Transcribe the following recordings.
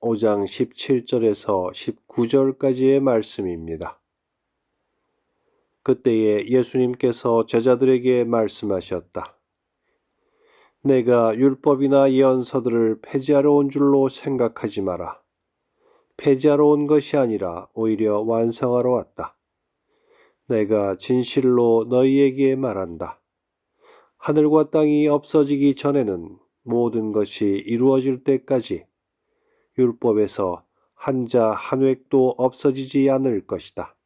5장 17절에서 19절까지의 말씀입니다. 그때에 예수님께서 제자들에게 말씀하셨다. 내가 율법이나 예언서들을 폐지하러 온 줄로 생각하지 마라. 폐지하러 온 것이 아니라 오히려 완성하러 왔다. 내가 진실로 너희에게 말한다. 하늘과 땅이 없어지기 전에는 모든 것이 이루어질 때까지 율법에서 한자 한 획도 없어지지 않을 것이다.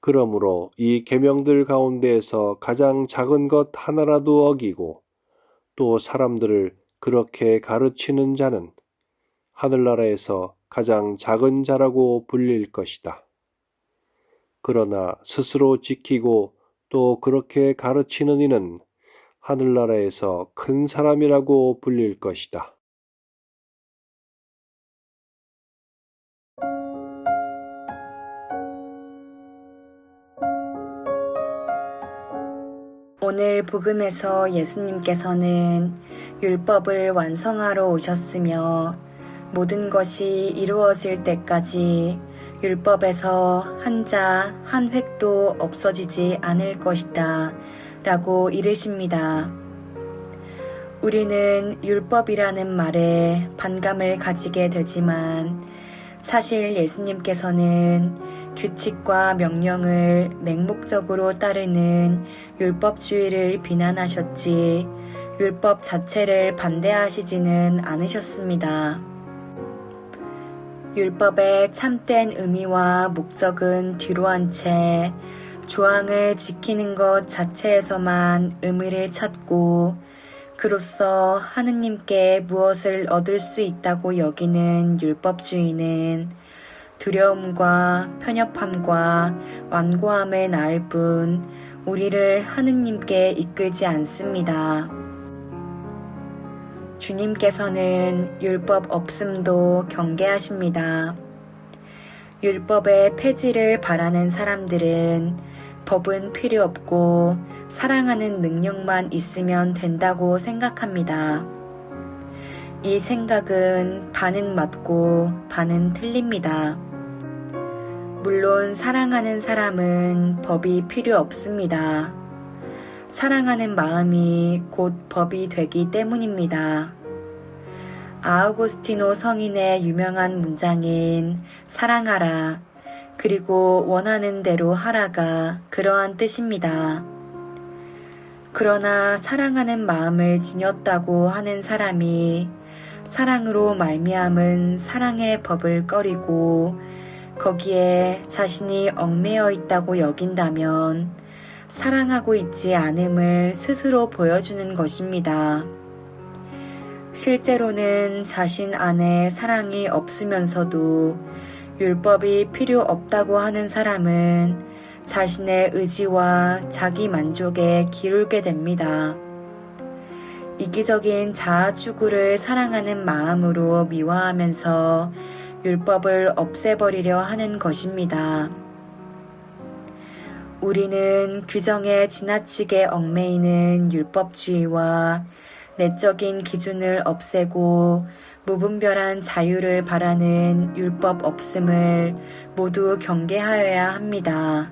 그러므로 이 계명들 가운데에서 가장 작은 것 하나라도 어기고 또 사람들을 그렇게 가르치는 자는 하늘나라에서 가장 작은 자라고 불릴 것이다. 그러나 스스로 지키고 또 그렇게 가르치는 이는 하늘나라에서 큰 사람이라고 불릴 것이다. 오늘 복음에서 예수님께서는 율법을 완성하러 오셨으며 모든 것이 이루어질 때까지 율법에서 한 자 한 획도 없어지지 않을 것이다 라고 이르십니다. 우리는 율법이라는 말에 반감을 가지게 되지만 사실 예수님께서는 규칙과 명령을 맹목적으로 따르는 율법주의를 비난하셨지 율법 자체를 반대하시지는 않으셨습니다. 율법의 참된 의미와 목적은 뒤로 한 채 조항을 지키는 것 자체에서만 의미를 찾고 그로써 하느님께 무엇을 얻을 수 있다고 여기는 율법주의는 두려움과 편협함과 완고함을 낳을 뿐 우리를 하느님께 이끌지 않습니다. 주님께서는 율법 없음도 경계하십니다. 율법의 폐지를 바라는 사람들은 법은 필요 없고 사랑하는 능력만 있으면 된다고 생각합니다. 이 생각은 반은 맞고 반은 틀립니다. 물론 사랑하는 사람은 법이 필요 없습니다. 사랑하는 마음이 곧 법이 되기 때문입니다. 아우구스티노 성인의 유명한 문장인 사랑하라 그리고 원하는 대로 하라가 그러한 뜻입니다. 그러나 사랑하는 마음을 지녔다고 하는 사람이 사랑으로 말미암은 사랑의 법을 꺼리고 거기에 자신이 얽매여 있다고 여긴다면 사랑하고 있지 않음을 스스로 보여주는 것입니다. 실제로는 자신 안에 사랑이 없으면서도 율법이 필요 없다고 하는 사람은 자신의 의지와 자기 만족에 기울게 됩니다. 이기적인 자아 추구를 사랑하는 마음으로 미화하면서 율법을 없애버리려 하는 것입니다. 우리는 규정에 지나치게 얽매이는 율법주의와 내적인 기준을 없애고 무분별한 자유를 바라는 율법 없음을 모두 경계하여야 합니다.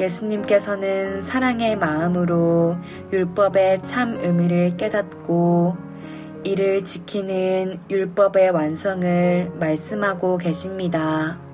예수님께서는 사랑의 마음으로 율법의 참 의미를 깨닫고 이를 지키는 율법의 완성을 말씀하고 계십니다.